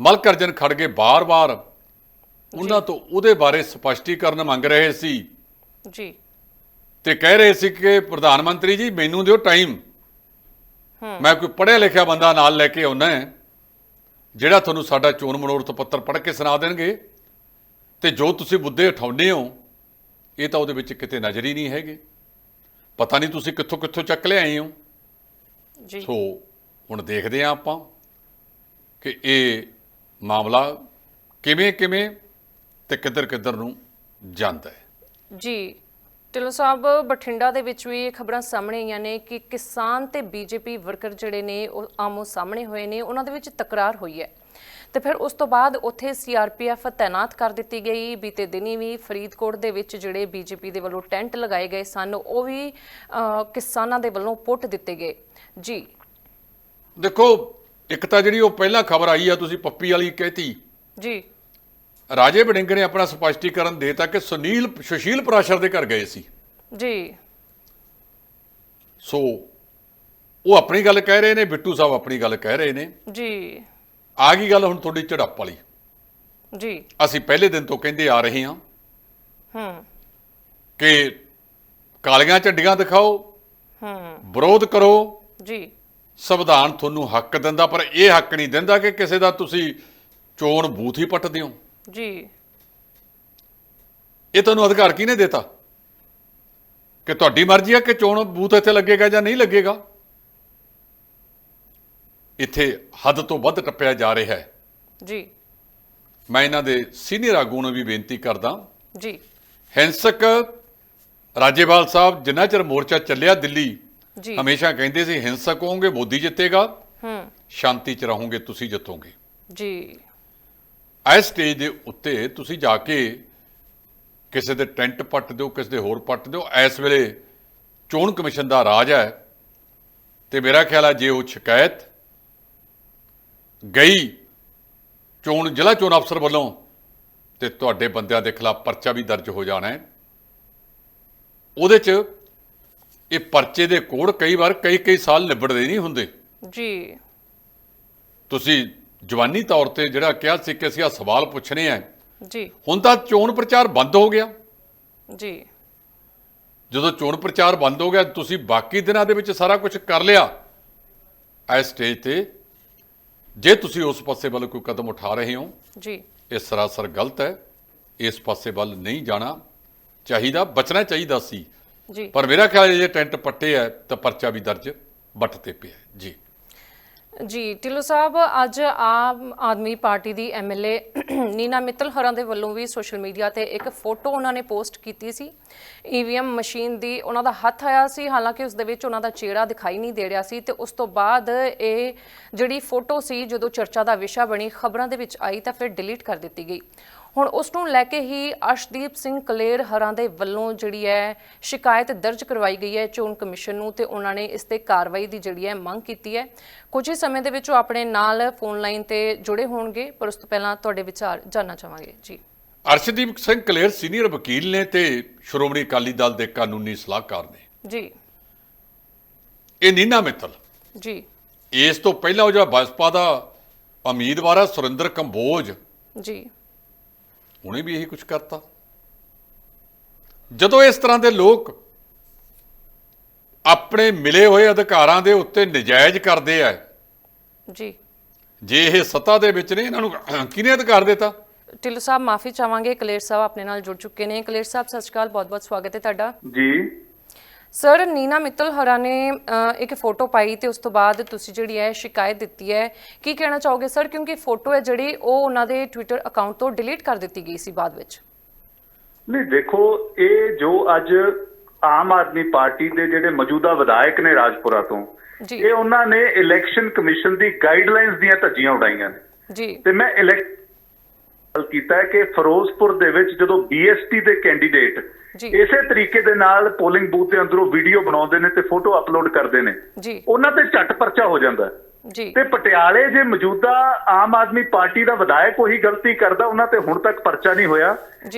ਮਲਕ ਅਰਜਨ ਖੜਗੇ ਬਾਰ-ਬਾਰ ਉਹਨਾਂ ਤੋਂ ਉਹਦੇ ਬਾਰੇ ਸਪਸ਼ਟੀਕਰਨ ਮੰਗ ਰਹੇ ਸੀ। ਜੀ। ਤੇ ਕਹਿ ਰਹੇ ਸੀ ਕਿ ਪ੍ਰਧਾਨ ਮੰਤਰੀ ਜੀ ਮੈਨੂੰ ਦਿਓ ਟਾਈਮ। ਮੈਂ ਕੋਈ ਪੜ੍ਹਿਆ ਲਿਖਿਆ ਬੰਦਾ ਨਾਲ ਲੈ ਕੇ ਆਉਣਾ ਹੈ ਜਿਹੜਾ ਤੁਹਾਨੂੰ ਸਾਡਾ ਚੋਣ ਮਨੋਰਥ ਪੱਤਰ ਪੜ੍ਹ ਕੇ ਸੁਣਾ ਦੇਣਗੇ। ਤੇ ਜੋ ਤੁਸੀਂ ਮੁੱਦੇ ਉਠਾਉਂਦੇ ਹੋ ਇਹ ਤਾਂ ਉਹਦੇ ਵਿੱਚ ਕਿਤੇ ਨਜ਼ਰ ਹੀ ਨਹੀਂ ਹੈਗੇ। ਪਤਾ ਨਹੀਂ ਤੁਸੀਂ ਕਿੱਥੋਂ ਕਿੱਥੋਂ ਚੱਕ ਲਿਆਏ ਹੋ। ਜੀ। ਸੋ ਹੁਣ ਦੇਖਦੇ ਹਾਂ ਆਪਾਂ ਕਿ ਇਹ ਮਾਮਲਾ ਕਿਵੇਂ ਕਿਵੇਂ ਤੇ ਕਿੱਧਰ ਕਿੱਧਰ ਨੂੰ ਜਾਂਦਾ ਹੈ। ਜੀ ਢਿੱਲੋਂ ਸਾਹਿਬ ਬਠਿੰਡਾ ਦੇ ਵਿੱਚ ਵੀ ਖਬਰਾਂ ਸਾਹਮਣੇ ਆਈਆਂ ਨੇ ਕਿ ਕਿਸਾਨ ਤੇ ਬੀਜੇਪੀ ਵਰਕਰ ਜਿਹੜੇ ਨੇ ਉਹ ਆਮੋ ਸਾਹਮਣੇ ਹੋਏ ਨੇ ਉਹਨਾਂ ਦੇ ਵਿੱਚ ਤਕਰਾਰ ਹੋਈ ਹੈ। ਤੇ ਫਿਰ ਉਸ ਤੋਂ ਬਾਅਦ ਉੱਥੇ ਸੀਆਰਪੀਐਫ ਤਾਇਨਾਤ ਕਰ ਦਿੱਤੀ ਗਈ। ਬੀਤੇ ਦਿਨੀ ਵੀ ਫਰੀਦਕੋਟ ਦੇ ਵਿੱਚ ਜਿਹੜੇ ਬੀਜੇਪੀ ਦੇ ਵੱਲੋਂ ਟੈਂਟ ਲਗਾਏ ਗਏ ਸਨ ਉਹ ਵੀ ਕਿਸਾਨਾਂ ਦੇ ਵੱਲੋਂ ਪੁੱਟ ਦਿੱਤੇ ਗਏ। ਜੀ। ਦੇਖੋ ਇੱਕ ਤਾਂ ਜਿਹੜੀ ਉਹ ਪਹਿਲਾਂ ਖਬਰ ਆਈ ਆ ਤੁਸੀਂ ਪੱਪੀ ਵਾਲੀ ਕਹਿਤੀ। ਜੀ। ਰਾਜੇ ਵੜਿੰਗ ਨੇ ਆਪਣਾ ਸਪਸ਼ਟੀਕਰਨ ਦੇਤਾ ਕਿ ਸੁਨੀਲ ਸੁਸ਼ੀਲ ਪ੍ਰਾਸ਼ਰ ਦੇ ਘਰ ਗਏ ਸੀ। ਜੀ। ਸੋ ਉਹ ਆਪਣੀ ਗੱਲ ਕਹਿ ਰਹੇ ਨੇ ਬਿੱਟੂ ਸਾਹਿਬ ਆਪਣੀ ਗੱਲ ਕਹਿ ਰਹੇ ਨੇ। ਜੀ। ਆ ਗਈ ਗੱਲ ਹੁਣ ਤੁਹਾਡੀ ਝੜਪ ਵਾਲੀ। ਜੀ। ਅਸੀਂ ਪਹਿਲੇ ਦਿਨ ਤੋਂ ਕਹਿੰਦੇ ਆ ਰਹੇ ਹਾਂ ਹੂੰ। ਕਿ ਕਾਲੀਆਂ ਝੰਡੀਆਂ ਦਿਖਾਓ ਹੂੰ। ਵਿਰੋਧ ਕਰੋ। ਜੀ। ਸੰਵਿਧਾਨ ਤੁਹਾਨੂੰ ਹੱਕ ਦਿੰਦਾ ਪਰ ਇਹ ਹੱਕ ਨਹੀਂ ਦਿੰਦਾ ਕਿ ਕਿਸੇ ਦਾ ਤੁਸੀਂ ਚੋਣ ਬੂਥ ਹੀ ਪੱਟਦੇ ਹੋ ਜੀ। ਇਹ ਤੁਹਾਨੂੰ ਅਧਿਕਾਰ ਕਿਹਨੇ ਦਿੱਤਾ? ਕਿ ਤੁਹਾਡੀ ਮਰਜ਼ੀ ਹੈ ਕਿ ਚੋਣ ਬੂਥ ਇੱਥੇ ਲੱਗੇਗਾ ਜਾਂ ਨਹੀਂ ਲੱਗੇਗਾ? ਇੱਥੇ ਹੱਦ ਤੋਂ ਵੱਧ ਟੱਪਿਆ ਜਾ ਰਿਹਾ ਹੈ। ਜੀ। ਮੈਂ ਇਹਨਾਂ ਦੇ ਸੀਨੀਅਰ ਆਗੂ ਨੂੰ ਵੀ ਬੇਨਤੀ ਕਰਦਾ। ਜੀ। ਹਿੰਸਕ ਰਾਜੇਵਾਲ ਸਾਹਿਬ ਜਿੰਨਾ ਚਿਰ ਮੋਰਚਾ ਚੱਲਿਆ ਦਿੱਲੀ ਜੀ। ਹਮੇਸ਼ਾ ਕਹਿੰਦੇ ਸੀ ਹਿੰਸਕ ਹੋਵੋਗੇ ਮੋਦੀ ਜਿੱਤੇਗਾ। ਹੂੰ। ਸ਼ਾਂਤੀ ਚ ਰਹੋਗੇ ਤੁਸੀਂ ਜਿੱਤੋਗੇ। ਜੀ। ਇਸ ਸਟੇਜ ਦੇ ਉੱਤੇ ਤੁਸੀਂ ਜਾ ਕੇ ਕਿਸੇ ਦੇ ਟੈਂਟ ਪੱਟ ਦਿਓ ਕਿਸੇ ਦੇ ਹੋਰ ਪੱਟ ਦਿਓ। ਇਸ ਵੇਲੇ ਚੋਣ ਕਮਿਸ਼ਨ ਦਾ ਰਾਜ ਹੈ ਤੇ ਮੇਰਾ ਖਿਆਲ ਹੈ ਜੇ ਉਹ ਸ਼ਿਕਾਇਤ ਗਈ ਚੋਣ ਜ਼ਿਲ੍ਹਾ ਚੋਣ ਅਫਸਰ ਵੱਲੋਂ ਤੇ ਤੁਹਾਡੇ ਬੰਦਿਆਂ ਦੇ ਖਿਲਾਫ ਪਰਚਾ ਵੀ ਦਰਜ ਹੋ ਜਾਣਾ ਹੈ। ਉਹਦੇ 'ਚ ਇਹ ਪਰਚੇ ਦੇ ਕੋਡ ਕਈ ਵਾਰ ਕਈ ਕਈ ਸਾਲ ਨਿਬੜਦੇ ਨਹੀਂ ਹੁੰਦੇ। ਜੀ। ਤੁਸੀਂ ਜਵਾਨੀ ਤੌਰ ਤੇ ਜਿਹੜਾ ਕਿਹਾ ਸੀ ਕਿ ਅਸੀਂ ਆ ਸਵਾਲ ਪੁੱਛਣੇ ਆ। ਜੀ। ਹੁਣ ਤਾਂ ਚੋਣ ਪ੍ਰਚਾਰ ਬੰਦ ਹੋ ਗਿਆ। ਜੀ। ਜਦੋਂ ਚੋਣ ਪ੍ਰਚਾਰ ਬੰਦ ਹੋ ਗਿਆ ਤੁਸੀਂ ਬਾਕੀ ਦਿਨਾਂ ਦੇ ਵਿੱਚ ਸਾਰਾ ਕੁਝ ਕਰ ਲਿਆ। ਇਸ ਸਟੇਜ ਤੇ ਜੇ ਤੁਸੀਂ ਉਸ ਪਾਸੇ ਵੱਲ ਕੋਈ ਕਦਮ ਉਠਾ ਰਹੇ ਹੋ ਜੀ। ਇਹ ਸਰਾਸਰ ਗਲਤ ਹੈ। ਇਸ ਪਾਸੇ ਵੱਲ ਨਹੀਂ ਜਾਣਾ ਚਾਹੀਦਾ ਬਚਣਾ ਚਾਹੀਦਾ ਸੀ। ਜੀ। ਪਰ ਮੇਰਾ ਖਿਆਲ ਹੈ ਜੇ ਟੈਂਟ ਪੱਟੇ ਹੈ ਤਾਂ ਪਰਚਾ ਵੀ ਦਰਜ ਬੱਟ ਤੇ ਪਿਆ। ਜੀ। ਜੀ, ਢਿੱਲੋਂ ਸਾਹਿਬ, ਅੱਜ ਆਮ ਆਦਮੀ ਪਾਰਟੀ ਦੀ ਐਮਐਲਏ ਨੀਨਾ ਮਿੱਤਲ ਹਰਾਂ ਦੇ ਵੱਲੋਂ ਵੀ ਸੋਸ਼ਲ ਮੀਡੀਆ ਤੇ ਇੱਕ ਫੋਟੋ ਉਹਨਾਂ ਨੇ ਪੋਸਟ ਕੀਤੀ ਸੀ। ਈਵੀਐਮ ਮਸ਼ੀਨ ਦੀ ਉਹਨਾਂ ਦਾ ਹੱਥ ਆਇਆ ਸੀ, ਹਾਲਾਂਕਿ ਉਸ ਦੇ ਵਿੱਚ ਉਹਨਾਂ ਦਾ ਚਿਹਰਾ ਦਿਖਾਈ ਨਹੀਂ ਦੇ ਰਿਹਾ ਸੀ ਤੇ ਉਸ ਤੋਂ ਬਾਅਦ ਇਹ ਜਿਹੜੀ ਫੋਟੋ ਸੀ, ਜਦੋਂ ਚਰਚਾ ਦਾ ਵਿਸ਼ਾ ਬਣੀ, ਖਬਰਾਂ ਦੇ ਵਿੱਚ ਆਈ ਤਾਂ ਫਿਰ ਡਿਲੀਟ ਕਰ ਦਿੱਤੀ ਗਈ। ਹੁਣ ਉਸ ਨੂੰ ਲੈ ਕੇ ਹੀ ਅਰਸ਼ਦੀਪ ਸਿੰਘ ਕਲੇਰ ਹਰਾਂ ਦੇ ਵੱਲੋਂ ਜਿਹੜੀ ਹੈ ਸ਼ਿਕਾਇਤ ਦਰਜ ਕਰਵਾਈ ਗਈ ਹੈ ਚੋਣ ਕਮਿਸ਼ਨ ਨੂੰ ਤੇ ਉਹਨਾਂ ਨੇ ਇਸ ਤੇ ਕਾਰਵਾਈ ਦੀ ਜਿਹੜੀ ਹੈ ਮੰਗ ਕੀਤੀ ਹੈ। ਕੁਝ ਹੀ ਸਮੇਂ ਦੇ ਵਿੱਚ ਉਹ ਆਪਣੇ ਨਾਲ ਫੋਨ ਲਾਈਨ ਤੇ ਜੁੜੇ ਹੋਣਗੇ ਪਰ ਉਸ ਤੋਂ ਪਹਿਲਾਂ ਤੁਹਾਡੇ ਵਿਚਾਰ ਜਾਨਣਾ ਚਾਹਾਂਗੇ। ਜੀ। ਅਰਸ਼ਦੀਪ ਸਿੰਘ ਕਲੇਰ ਸੀਨੀਅਰ ਵਕੀਲ ਨੇ ਤੇ ਸ਼੍ਰੋਮਣੀ ਅਕਾਲੀ ਦਲ ਦੇ ਕਾਨੂੰਨੀ ਸਲਾਹਕਾਰ ਨੇ। ਜੀ। ਇਹ ਨੀਨਾ ਮਿੱਤਲ। ਜੀ। ਇਸ ਤੋਂ ਪਹਿਲਾਂ ਉਹ ਜਿਹੜਾ ਬਸਪਾ ਦਾ ਉਮੀਦਵਾਰ ਹੈ ਸੁਰਿੰਦਰ ਕੰਬੋਜ। ਜੀ। ਉਹਨੇ ਵੀ ਇਹੀ ਕੁਝ ਕਰਤਾ। ਜਦੋਂ ਇਸ ਤਰ੍ਹਾਂ ਦੇ ਲੋਕ ਆਪਣੇ ਮਿਲੇ ਹੋਏ ਅਧਿਕਾਰਾਂ ਦੇ ਉੱਤੇ ਨਜਾਇਜ਼ ਕਰਦੇ ਆ ਜੀ। ਜੇ ਇਹ ਸੱਤਾ ਦੇ ਵਿੱਚ ਨੇ ਇਹਨਾਂ ਨੂੰ ਕਿਹਨੇ ਅਧਿਕਾਰ ਦਿੱਤਾ? ਢਿੱਲੋਂ ਸਾਹਿਬ ਮਾਫੀ ਚਾਹਾਂਗੇ। ਕਲੇਰ ਸਾਹਿਬ ਆਪਣੇ ਨਾਲ ਜੁੜ ਚੁੱਕੇ ਨੇ। ਕਲੇਰ ਸਾਹਿਬ ਸਤਿ ਸ਼੍ਰੀ ਅਕਾਲ। ਬਹੁਤ-ਬਹੁਤ ਸਵਾਗਤ ਹੈ ਤੁਹਾਡਾ। ਜੀ। ਸਰ ਨੀਨਾ ਮਿੱਤਲ ਹਰਾ ਨੇ ਅ, ਇੱਕ ਫੋਟੋ ਪਾਈ ਤੇ ਉਸ ਤੋਂ ਬਾਅਦ ਤੁਸੀਂ ਜਿਹੜੀ ਹੈ ਸ਼ਿਕਾਇਤ ਦਿੱਤੀ ਹੈ। ਕੀ ਕਹਿਣਾ ਚਾਹੋਗੇ ਸਰ ਕਿਉਂਕਿ ਫੋਟੋ ਹੈ ਜਿਹੜੀ ਉਹ ਉਹਨਾਂ ਦੇ ਟਵਿੱਟਰ ਅਕਾਊਂਟ ਤੋਂ ਡਿਲੀਟ ਕਰ ਦਿੱਤੀ ਗਈ ਸੀ ਬਾਅਦ ਵਿੱਚ। ਨਹੀਂ ਦੇਖੋ ਇਹ ਜੋ ਅੱਜ ਆਮ ਆਦਮੀ ਪਾਰਟੀ ਦੇ ਜਿਹੜੇ ਮੌਜੂਦਾ ਵਿਧਾਇਕ ਨੇ ਰਾਜਪੁਰਾ ਤੋਂ ਜੀ। ਇਹ ਉਹਨਾਂ ਨੇ ਇਲੈਕਸ਼ਨ ਕਮਿਸ਼ਨ ਦੀ ਗਾਈਡਲਾਈਨਸ ਦੀਆਂ ਧੱਜੀਆਂ ਉਡਾਈਆਂ ਨੇ। ਜੀ। ਤੇ ਮੈਂ ਗੱਲ ਕੀਤਾ ਹੈ ਕਿ ਫਿਰੋਜ਼ਪੁਰ ਦੇ ਵਿੱਚ ਜਦੋਂ ਬੀਐਸਟੀ ਦੇ ਕੈਂਡੀਡੇਟ। ਇਸੇ ਤਰੀਕੇ ਦੇ ਨਾਲ ਪੋਲਿੰਗ ਬੂਥ ਦੇ ਅੰਦਰੋਂ ਵੀਡੀਓ ਬਣਾਉਂਦੇ ਨੇ ਤੇ ਫੋਟੋ ਅਪਲੋਡ ਕਰਦੇ ਨੇ ਉਹਨਾਂ ਤੇ ਝੱਟ ਪਰਚਾ ਹੋ ਜਾਂਦਾ। ਜੀ। ਤੇ ਪਟਿਆਲੇ ਜੇ ਮੌਜੂਦਾ ਆਮ ਆਦਮੀ ਪਾਰਟੀ ਦਾ ਵਿਧਾਇਕ ਉਹੀ ਗਲਤੀ ਕਰਦਾ ਉਹਨਾਂ ਤੇ ਹੁਣ ਤੱਕ ਪਰਚਾ ਨਹੀਂ ਹੋਇਆ।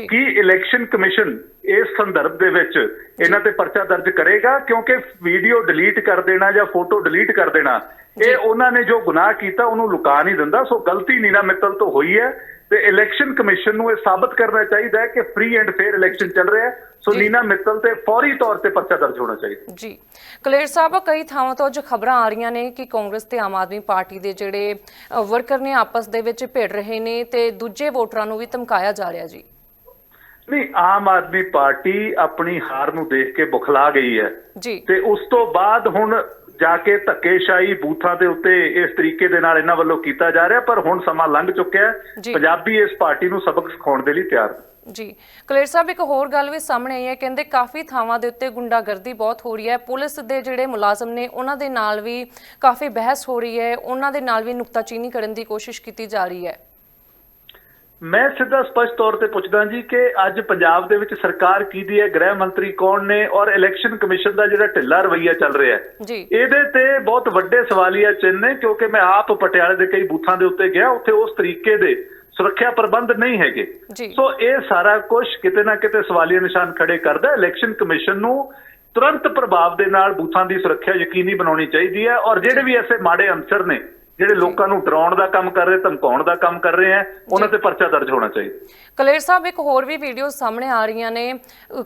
ਕੀ ਇਲੈਕਸ਼ਨ ਕਮਿਸ਼ਨ ਇਸ ਸੰਦਰਭ ਦੇ ਵਿੱਚ ਇਹਨਾਂ ਤੇ ਪਰਚਾ ਦਰਜ ਕਰੇਗਾ? ਕਿਉਂਕਿ ਵੀਡੀਓ ਡਿਲੀਟ ਕਰ ਦੇਣਾ ਜਾਂ ਫੋਟੋ ਡਿਲੀਟ ਕਰ ਦੇਣਾ ਇਹ ਉਹਨਾਂ ਨੇ ਜੋ ਗੁਨਾਹ ਕੀਤਾ ਉਹਨੂੰ ਲੁਕਾ ਨਹੀਂ ਦਿੰਦਾ। ਸੋ ਗਲਤੀ ਨੀਨਾ ਮਿੱਤਲ ਤੋਂ ਹੋਈ ਹੈ। ਤੇ ਇਲੈਕਸ਼ਨ ਕਮਿਸ਼ਨ ਨੂੰ ਇਹ ਸਾਬਤ ਕਰਨਾ ਚਾਹੀਦਾ ਹੈ ਕਿ ਫ੍ਰੀ ਐਂਡ ਫੇਅਰ ਇਲੈਕਸ਼ਨ ਚੱਲ ਰਿਹਾ ਹੈ। ਸੋ ਜੀ। ਨੀਨਾ ਮਿੱਤਲ ਤੇ ਫੌਰੀ ਤੌਰ ਤੇ ਪਰਚਾ ਦਰਜ ਹੋਣਾ ਚਾਹੀਦਾ। ਜੀ। ਕਲੇਰ ਸਾਹਿਬ ਕਈ ਥਾਵਾਂ ਤੋਂ ਅੱਜ ਖਬਰਾਂ ਆ ਰਹੀਆਂ ਨੇ ਕਿ ਕਾਂਗਰਸ ਤੇ ਆਮ ਆਦਮੀ ਪਾਰਟੀ ਦੇ ਜਿਹੜੇ ਵਰਕਰ ਨੇ ਆਪਸ ਦੇ ਵਿੱਚ ਭਿੜ ਰਹੇ ਨੇ ਤੇ ਦੂਜੇ ਵੋਟਰਾਂ ਨੂੰ ਵੀ ਧਮਕਾਇਆ ਜਾ ਰਿਹਾ ਜੀ। ਨਹੀਂ ਆਮ ਆਦਮੀ ਪਾਰਟੀ ਆਪਣੀ ਹਾਰ ਨੂੰ ਦੇਖ ਕੇ ਬੁਖਲਾ ਗਈ ਹੈ। ਜੀ। ਤੇ ਉਸ ਤੋਂ ਬਾਅਦ ਹੁਣ ਜਾ ਕੇ ਧੱਕੇਸ਼ਾਹੀ ਬੂਥਾਂ ਦੇ ਉੱਤੇ ਇਸ ਤਰੀਕੇ ਦੇ ਨਾਲ ਇਹਨਾਂ ਵੱਲੋਂ ਕੀਤਾ ਜਾ ਰਿਹਾ ਪਰ ਹੁਣ ਸਮਾਂ ਲੰਘ ਚੁੱਕਿਆ ਹੈ। ਪੰਜਾਬੀ ਇਸ ਪਾਰਟੀ ਨੂੰ ਸਬਕ ਸਿਖਾਉਣ ਦੇ ਲਈ ਤਿਆਰ। ਨੇ ਜੀ। ਕਲੇਰ ਸਾਹਿਬ ਇੱਕ ਹੋਰ ਗੱਲ ਵੀ ਸਾਹਮਣੇ ਆਈ ਹੈ ਕਹਿੰਦੇ ਕਾਫੀ ਥਾਵਾਂ ਦੇ ਉੱਤੇ ਗੁੰਡਾਗਰਦੀ ਬਹੁਤ ਹੋ ਰਹੀ ਹੈ। ਪੁਲਿਸ ਦੇ ਜਿਹੜੇ ਮੁਲਾਜ਼ਮ ਨੇ ਉਹਨਾਂ ਦੇ ਨਾਲ ਵੀ ਕਾਫੀ ਬਹਿਸ ਹੋ ਰਹੀ ਹੈ। ਉਹਨਾਂ ਦੇ ਨਾਲ ਵੀ ਨੁਕਤਾਚੀਨੀ ਕਰਨ ਦੀ ਕੋਸ਼ਿਸ਼ ਕੀਤੀ ਜਾ ਰਹੀ ਹੈ। ਮੈਂ ਸਿੱਧਾ ਸਪਸ਼ਟ ਤੌਰ ਤੇ ਪੁੱਛਦਾ ਜੀ ਕਿ ਅੱਜ ਪੰਜਾਬ ਦੇ ਵਿੱਚ ਸਰਕਾਰ ਕਿਹਦੀ ਹੈ? ਗ੍ਰਹਿ ਮੰਤਰੀ ਕੌਣ ਨੇ? ਔਰ ਇਲੈਕਸ਼ਨ ਕਮਿਸ਼ਨ ਦਾ ਜਿਹੜਾ ਢਿੱਲਾ ਰਵੱਈਆ ਚੱਲ ਰਿਹਾ ਹੈ। ਇਹਦੇ ਤੇ ਬਹੁਤ ਵੱਡੇ ਸਵਾਲੀਆ ਚਿੰਨ੍ਹ ਨੇ ਕਿਉਂਕਿ ਮੈਂ ਆਪ ਪਟਿਆਲੇ ਦੇ ਕਈ ਬੂਥਾਂ ਦੇ ਉੱਤੇ ਗਿਆ ਉੱਥੇ ਉਸ ਤਰੀਕੇ ਦੇ ਸੁਰੱਖਿਆ ਪ੍ਰਬੰਧ ਨਹੀਂ ਹੈਗੇ। ਸੋ ਇਹ ਸਾਰਾ ਕੁਝ ਕਿਤੇ ਨਾ ਕਿਤੇ ਸਵਾਲੀਆ ਨਿਸ਼ਾਨ ਖੜੇ ਕਰਦਾ ਇਲੈਕਸ਼ਨ ਕਮਿਸ਼ਨ ਨੂੰ ਤੁਰੰਤ ਪ੍ਰਭਾਵ ਦੇ ਨਾਲ ਬੂਥਾਂ ਦੀ ਸੁਰੱਖਿਆ ਯਕੀਨੀ ਬਣਾਉਣੀ ਚਾਹੀਦੀ ਹੈ। ਔਰ ਜਿਹੜੇ ਵੀ ਐਸੇ ਮਾੜੇ ਅੰਸਰ ਨੇ ਜਿਹੜੇ ਲੋਕਾਂ ਨੂੰ ਡਰਾਉਣ ਦਾ ਕੰਮ ਕਰ ਰਹੇ ਧਮਕਾਉਣ ਦਾ ਕੰਮ ਕਰ ਰਹੇ ਆ ਉਹਨਾਂ ਤੇ ਪਰਚਾ ਦਰਜ ਹੋਣਾ ਚਾਹੀਦਾ। ਕਲੇਰ ਸਾਹਿਬ ਇੱਕ ਹੋਰ ਵੀ ਵੀਡੀਓ ਸਾਹਮਣੇ ਆ ਰਹੀਆਂ ਨੇ।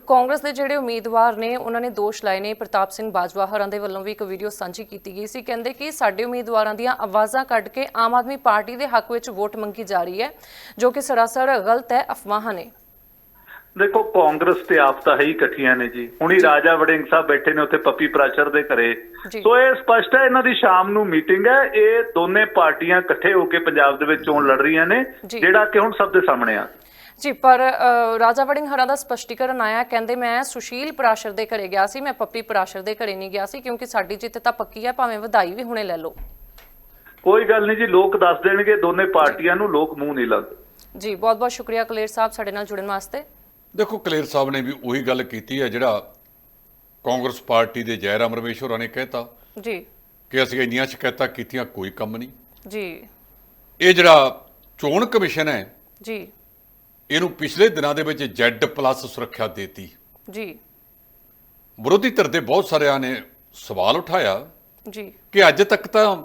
ਕਾਂਗਰਸ ਦੇ ਜਿਹੜੇ ਉਮੀਦਵਾਰ ਨੇ ਉਹਨਾਂ ਨੇ ਦੋਸ਼ ਲਾਏ ਨੇ। ਪ੍ਰਤਾਪ ਸਿੰਘ ਬਾਜਵਾ ਹਰਾਂ ਦੇ ਵੱਲੋਂ ਵੀ ਇੱਕ ਵੀਡੀਓ ਸਾਂਝੀ ਕੀਤੀ ਗਈ ਸੀ। ਕਹਿੰਦੇ ਕਿ ਸਾਡੇ ਉਮੀਦਵਾਰਾਂ ਦੀਆਂ ਆਵਾਜ਼ਾਂ ਕੱਢ ਕੇ ਆਮ ਆਦਮੀ ਪਾਰਟੀ ਦੇ ਹੱਕ ਵਿੱਚ ਵੋਟ ਮੰਗੀ ਜਾ ਰਹੀ ਹੈ ਜੋ ਕਿ ਸਰਾਸਰ ਗਲਤ ਹੈ ਅਫਵਾਹਾਂ ਨੇ। ਦੇਖੋ ਕਾਂਗਰਸ ਤੇ ਆਪ ਤਾਂ ਹੈ ਹੀ ਇਕੱਠੀਆਂ ਨੇ ਜੀ। ਹੁਣੀ ਰਾਜਾ ਵੜਿੰਗ ਸਾਹਿਬ ਬੈਠੇ ਨੇ ਉੱਥੇ ਪੱਪੀ ਪ੍ਰਾਚਰ ਦੇ ਘਰੇ। ਸੋ ਇਹ ਸਪਸ਼ਟ ਹੈ ਇਹਨਾਂ ਦੀ ਸ਼ਾਮ ਨੂੰ ਮੀਟਿੰਗ ਹੈ। ਇਹ ਦੋਨੇ ਪਾਰਟੀਆਂ ਇਕੱਠੇ ਹੋ ਕੇ ਪੰਜਾਬ ਦੇ ਵਿੱਚ ਚੋਣ ਲੜ ਰਹੀਆਂ ਨੇ। ਜਿਹੜਾ ਕਿ ਹੁਣ ਸਭ ਦੇ ਸਾਹਮਣੇ ਆ। ਜੀ ਪਰ ਰਾਜਾ ਵੜਿੰਗ ਹਰਾਂ ਦਾ ਸਪਸ਼ਟੀਕਰਨ ਆਇਆ ਕਹਿੰਦੇ ਮੈਂ ਸੁਸ਼ੀਲ ਪ੍ਰਾਸ਼ਰ ਦੇ ਘਰੇ ਗਿਆ ਸੀ ਮੈਂ ਪੱਪੀ ਪ੍ਰਾਸ਼ਰ ਦੇ ਘਰੇ ਨਹੀਂ ਗਿਆ ਸੀ ਕਿਉਂਕਿ ਸਾਡੀ ਜਿੱਤ ਤਾਂ ਪੱਕੀ ਹੈ ਭਾਵੇਂ ਵਧਾਈ ਵੀ ਹੁਣੇ ਲੈ ਲਓ। ਕੋਈ ਗੱਲ ਨਹੀਂ ਜੀ ਲੋਕ ਦੱਸ ਦੇਣਗੇ ਦੋਨੇ ਪਾਰਟੀਆਂ ਨੂੰ ਲੋਕ ਮੂੰਹ ਨਹੀਂ ਲਾਉਂਦੇ। ਜੀ ਬਹੁਤ ਬਹੁਤ ਸ਼ੁਕਰੀਆ ਕਲੇਰ ਸਾਹਿਬ ਸਾਡੇ ਨਾਲ ਜੁੜਨ ਵਾਸਤੇ। ਦੇਖੋ ਕਲੇਰ ਸਾਹਿਬ ਨੇ ਵੀ ਉਹੀ ਗੱਲ ਕੀਤੀ ਹੈ ਜਿਹੜਾ ਕਾਂਗਰਸ ਪਾਰਟੀ ਦੇ ਜੈਰਾਮ ਰਮੇਸ਼ ਹੋਰਾਂ ਨੇ ਕਹਿਤਾ ਜੀ। ਕਿ ਅਸੀਂ ਇੰਨੀਆਂ ਸ਼ਿਕਾਇਤਾਂ ਕੀਤੀਆਂ ਕੋਈ ਕੰਮ ਨਹੀਂ। ਜੀ। ਇਹ ਜਿਹੜਾ ਚੋਣ ਕਮਿਸ਼ਨ ਹੈ ਜੀ। ਇਹਨੂੰ ਪਿਛਲੇ ਦਿਨਾਂ ਦੇ ਵਿੱਚ ਜ਼ੈਡ ਪਲੱਸ ਸੁਰੱਖਿਆ ਦੇਤੀ। ਜੀ। ਵਿਰੋਧੀ ਧਿਰ ਦੇ ਬਹੁਤ ਸਾਰਿਆਂ ਨੇ ਸਵਾਲ ਉਠਾਇਆ ਜੀ। ਕਿ ਅੱਜ ਤੱਕ ਤਾਂ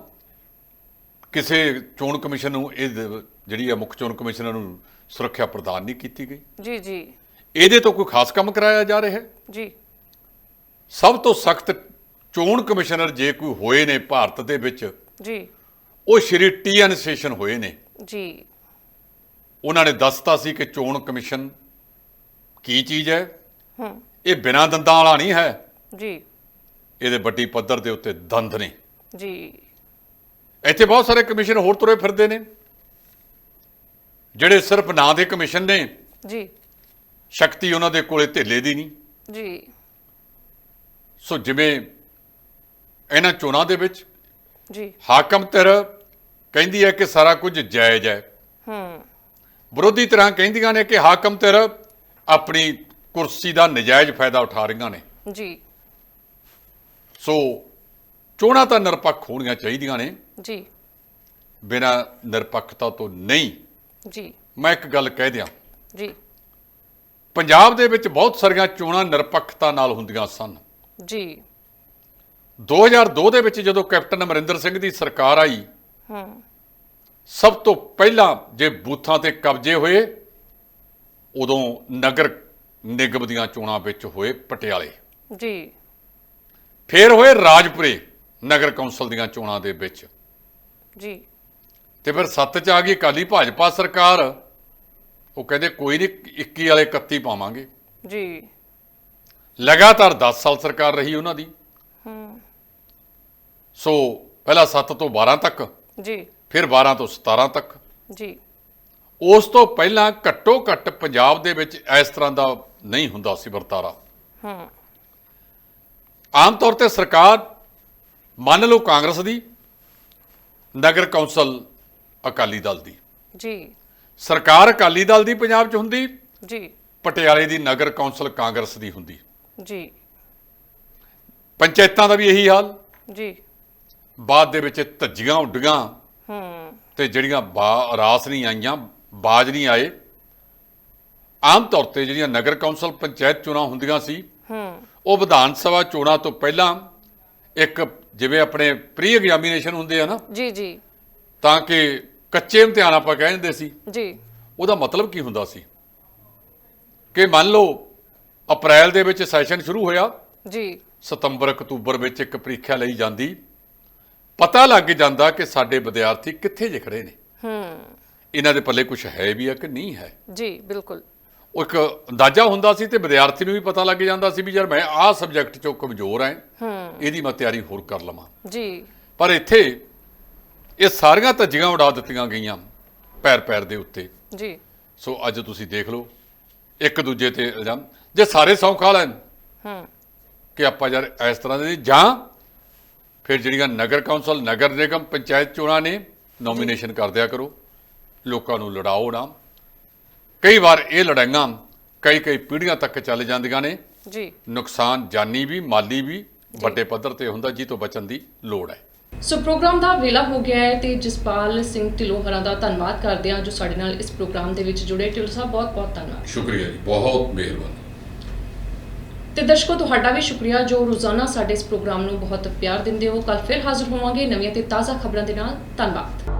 ਕਿਸੇ ਚੋਣ ਕਮਿਸ਼ਨ ਨੂੰ ਇਹ ਜਿਹੜੀ ਹੈ ਮੁੱਖ ਚੋਣ ਕਮਿਸ਼ਨਰ ਨੂੰ ਸੁਰੱਖਿਆ ਪ੍ਰਦਾਨ ਨਹੀਂ ਕੀਤੀ ਗਈ। ਜੀ ਜੀ। ਇਹਦੇ ਤੋਂ ਕੋਈ ਖਾਸ ਕੰਮ ਕਰਾਇਆ ਜਾ ਰਿਹਾ ਹੈ? ਜੀ। ਸਭ ਤੋਂ ਸਖਤ ਚੋਣ ਕਮਿਸ਼ਨਰ ਜੇ ਕੋਈ ਹੋਏ ਨੇ ਭਾਰਤ ਦੇ ਵਿੱਚ ਜੀ। ਉਹ ਸ਼੍ਰੀ ਟੀਐਨ ਸੈਸ਼ਨ ਹੋਏ ਨੇ। ਜੀ। ਉਹਨਾਂ ਨੇ ਦੱਸਤਾ ਸੀ ਕਿ ਚੋਣ ਕਮਿਸ਼ਨ ਕੀ ਚੀਜ਼ ਹੈ? ਹੂੰ। ਇਹ ਬਿਨਾਂ ਦੰਦਾਂ ਵਾਲਾ ਨਹੀਂ ਹੈ। ਜੀ। ਇਹਦੇ ਵੱਡੀ ਪੱਧਰ ਦੇ ਉੱਤੇ ਦੰਦ ਨੇ। ਜੀ। ਇੱਥੇ ਬਹੁਤ ਸਾਰੇ ਕਮਿਸ਼ਨ ਹੋਰ ਤੁਰੇ ਫਿਰਦੇ ਨੇ। ਜਿਹੜੇ ਸਿਰਫ ਨਾਂ ਦੇ ਕਮਿਸ਼ਨ ਨੇ ਜੀ। ਸ਼ਕਤੀ ਉਹਨਾਂ ਦੇ ਕੋਲੇ ਢਿੱਲੇ ਦੀ ਨਹੀਂ। ਜੀ। ਸੋ ਜਿਵੇਂ ਇਹਨਾਂ ਚੋਣਾਂ ਦੇ ਵਿੱਚ ਜੀ। ਹਾਕਮ ਧਿਰ ਕਹਿੰਦੀ ਹੈ ਕਿ ਸਾਰਾ ਕੁਝ ਜਾਇਜ਼ ਹੈ। ਹੂੰ। ਵਿਰੋਧੀ ਤਰ੍ਹਾਂ ਕਹਿੰਦੀਆਂ ਨੇ ਕਿ ਹਾਕਮ ਧਿਰ ਆਪਣੀ ਕੁਰਸੀ ਦਾ ਨਜਾਇਜ਼ ਫਾਇਦਾ ਉਠਾ ਰਹੀਆਂ ਨੇ। ਜੀ। ਸੋ ਚੋਣਾਂ ਤਾਂ ਨਿਰਪੱਖ ਹੋਣੀਆਂ ਚਾਹੀਦੀਆਂ ਨੇ। ਜੀ। ਬਿਨਾਂ ਨਿਰਪੱਖਤਾ ਤੋਂ ਨਹੀਂ। ਜੀ। ਮੈਂ ਇੱਕ ਗੱਲ ਕਹਿ ਦਿਆਂ। ਜੀ। ਪੰਜਾਬ ਦੇ ਵਿੱਚ ਬਹੁਤ ਸਾਰੀਆਂ ਚੋਣਾਂ ਨਿਰਪੱਖਤਾ ਨਾਲ ਹੁੰਦੀਆਂ ਸਨ। ਜੀ। 2002 ਦੇ ਵਿੱਚ ਜਦੋਂ ਕੈਪਟਨ ਅਮਰਿੰਦਰ ਸਿੰਘ ਦੀ ਸਰਕਾਰ ਆਈ ਹੂੰ। ਸਭ ਤੋਂ ਪਹਿਲਾਂ ਜੇ ਬੂਥਾਂ ਤੇ ਕਬਜ਼ੇ ਹੋਏ ਉਦੋਂ ਨਗਰ ਨਿਗਮ ਦੀਆਂ ਚੋਣਾਂ ਵਿੱਚ ਹੋਏ ਪਟਿਆਲੇ। ਜੀ। ਫੇਰ ਹੋਏ ਰਾਜਪੁਰੇ ਨਗਰ ਕੌਂਸਲ ਦੀਆਂ ਚੋਣਾਂ ਦੇ ਵਿੱਚ। ਜੀ। ਤੇ ਫਿਰ ਸੱਤ ਚ ਆ ਗਈ ਅਕਾਲੀ ਭਾਜਪਾ ਸਰਕਾਰ। ਉਹ ਕਹਿੰਦੇ ਕੋਈ ਨਹੀਂ 21 ਵਾਲੇ 31 ਪਾਵਾਂਗੇ। ਜੀ। ਲਗਾਤਾਰ 10 ਸਾਲ ਸਰਕਾਰ ਰਹੀ ਉਹਨਾਂ ਦੀ। ਹੂੰ। ਸੋ ਪਹਿਲਾਂ 7 ਤੋਂ 12 ਤੱਕ ਜੀ। ਫਿਰ 12 ਤੋਂ 17 ਤੱਕ। ਜੀ। ਉਸ ਤੋਂ ਪਹਿਲਾਂ ਘੱਟੋ ਘੱਟ ਪੰਜਾਬ ਦੇ ਵਿੱਚ ਇਸ ਤਰ੍ਹਾਂ ਦਾ ਨਹੀਂ ਹੁੰਦਾ ਸੀ ਵਰਤਾਰਾ। ਹੂੰ। ਆਮ ਤੌਰ ਤੇ ਸਰਕਾਰ ਮੰਨ ਲਓ ਕਾਂਗਰਸ ਦੀ ਨਗਰ ਕੌਂਸਲ ਅਕਾਲੀ ਦਲ ਦੀ। ਜੀ। ਸਰਕਾਰ ਅਕਾਲੀ ਦਲ ਦੀ ਪੰਜਾਬ 'ਚ ਹੁੰਦੀ ਜੀ। ਪਟਿਆਲੇ ਦੀ ਨਗਰ ਕੌਂਸਲ ਕਾਂਗਰਸ ਦੀ ਹੁੰਦੀ। ਜੀ। ਪੰਚਾਇਤਾਂ ਦਾ ਵੀ ਇਹੀ ਹਾਲ। ਜੀ। ਬਾਅਦ ਦੇ ਵਿੱਚ ਧੱਜੀਆਂ ਉੱਡੀਆਂ। ਹੂੰ। ਤੇ ਜਿਹੜੀਆਂ ਬਾ ਰਾਸ ਨਹੀਂ ਆਈਆਂ ਬਾਜ ਨਹੀਂ ਆਏ। ਆਮ ਤੌਰ ਤੇ ਜਿਹੜੀਆਂ ਨਗਰ ਕੌਂਸਲ ਪੰਚਾਇਤ ਚੋਣਾਂ ਹੁੰਦੀਆਂ ਸੀ ਹੂੰ। ਉਹ ਵਿਧਾਨ ਸਭਾ ਚੋਣਾਂ ਤੋਂ ਪਹਿਲਾਂ ਇੱਕ ਜਿਵੇਂ ਆਪਣੇ ਪ੍ਰੀ ਐਗਜ਼ਾਮੀਨੇਸ਼ਨ ਹੁੰਦੇ ਆ ਨਾ ਜੀ ਜੀ। ਤਾਂ ਕਿ ਕੱਚੇ ਇਮਤਿਹਾਨ ਆਪਾਂ ਕਹਿ ਦਿੰਦੇ ਸੀ। ਜੀ। ਉਹਦਾ ਮਤਲਬ ਕੀ ਹੁੰਦਾ ਸੀ? ਕਿ ਮੰਨ ਲਓ ਅਪ੍ਰੈਲ ਦੇ ਵਿੱਚ ਸੈਸ਼ਨ ਸ਼ੁਰੂ ਹੋਇਆ। ਜੀ। ਸਤੰਬਰ ਅਕਤੂਬਰ ਵਿੱਚ ਇੱਕ ਪ੍ਰੀਖਿਆ ਲਈ ਜਾਂਦੀ। ਪਤਾ ਲੱਗ ਜਾਂਦਾ ਕਿ ਸਾਡੇ ਵਿਦਿਆਰਥੀ ਕਿੱਥੇ ਜੇ ਖੜੇ ਨੇ। ਹੂੰ। ਇਹਨਾਂ ਦੇ ਪੱਲੇ ਕੁਝ ਹੈ ਵੀ ਆ ਕਿ ਨਹੀਂ ਹੈ? ਜੀ ਬਿਲਕੁਲ। ਉਹ ਇੱਕ ਅੰਦਾਜ਼ਾ ਹੁੰਦਾ ਸੀ ਤੇ ਵਿਦਿਆਰਥੀ ਨੂੰ ਵੀ ਪਤਾ ਲੱਗ ਜਾਂਦਾ ਸੀ ਵੀ ਯਾਰ ਮੈਂ ਆਹ ਸਬਜੈਕਟ 'ਚੋਂ ਕਮਜ਼ੋਰ ਹਾਂ ਹੂੰ। ਇਹਦੀ ਮੈਂ ਤਿਆਰੀ ਹੋਰ ਕਰ ਲਵਾਂ। ਜੀ। ਪਰ ਇੱਥੇ ਇਹ ਸਾਰੀਆਂ ਧੱਜੀਆਂ ਉਡਾ ਦਿੱਤੀਆਂ ਗਈਆਂ ਪੈਰ ਪੈਰ ਦੇ ਉੱਤੇ। ਜੀ। ਸੋ ਅੱਜ ਤੁਸੀਂ ਦੇਖ ਲਓ ਇੱਕ ਦੂਜੇ ਤੇ ਇਲਜ਼ਾਮ। ਜੇ ਸਾਰੇ ਸੌਂ ਖਾ ਲੈਣ ਹੂੰ। ਕਿ ਆਪਾਂ ਯਾਰ ਇਸ ਤਰ੍ਹਾਂ ਦੇ ਜਾਂ ਫਿਰ ਜਿਹੜੀਆਂ ਨਗਰ ਕੌਂਸਲ ਨਗਰ ਨਿਗਮ ਪੰਚਾਇਤ ਚੋਣਾਂ ਨੇ ਨੋਮੀਨੇਸ਼ਨ ਕਰ ਦਿਆ ਕਰੋ। ਲੋਕਾਂ ਨੂੰ ਲੜਾਓ ਨਾ। ਕਈ ਵਾਰ ਇਹ ਲੜਾਈਆਂ ਕਈ ਕਈ ਪੀੜ੍ਹੀਆਂ ਤੱਕ ਚੱਲ ਜਾਂਦੀਆਂ ਨੇ। ਜੀ। ਨੁਕਸਾਨ ਜਾਨੀ ਵੀ ਮਾਲੀ ਵੀ ਵੱਡੇ ਪੱਧਰ ਤੇ ਹੁੰਦਾ ਜੀ ਤੋਂ ਬਚਣ ਦੀ ਲੋੜ ਹੈ। ਸੋ ਪ੍ਰੋਗਰਾਮ ਦਾ ਵੇਲਾ ਹੋ ਗਿਆ ਹੈ ਤੇ ਜਸਪਾਲ ਸਿੰਘ ਢਿੱਲੋਂ ਹਰਾਂ ਦਾ ਧੰਨਵਾਦ ਕਰਦੇ ਹਾਂ ਜੋ ਸਾਡੇ ਨਾਲ ਇਸ ਪ੍ਰੋਗਰਾਮ ਦੇ ਵਿੱਚ ਜੁੜੇ। ਢਿੱਲੋਂ ਸਾਹਿਬ ਬਹੁਤ ਬਹੁਤ ਧੰਨਵਾਦ। ਸ਼ੁਕਰੀਆ ਜੀ ਬਹੁਤ ਮਿਹਰਬਾਨੀ। ਤੇ ਦਰਸ਼ਕੋ ਤੁਹਾਡਾ ਵੀ ਸ਼ੁਕਰੀਆ ਜੋ ਰੋਜ਼ਾਨਾ ਸਾਡੇ ਇਸ ਪ੍ਰੋਗਰਾਮ ਨੂੰ ਬਹੁਤ ਪਿਆਰ ਦਿੰਦੇ ਹੋ। ਕੱਲ ਫਿਰ ਹਾਜ਼ਰ ਹੋਵਾਂਗੇ ਨਵੀਆਂ ਤੇ ਤਾਜ਼ਾ ਖਬਰਾਂ ਦੇ ਨਾਲ। ਧੰਨਵਾਦ।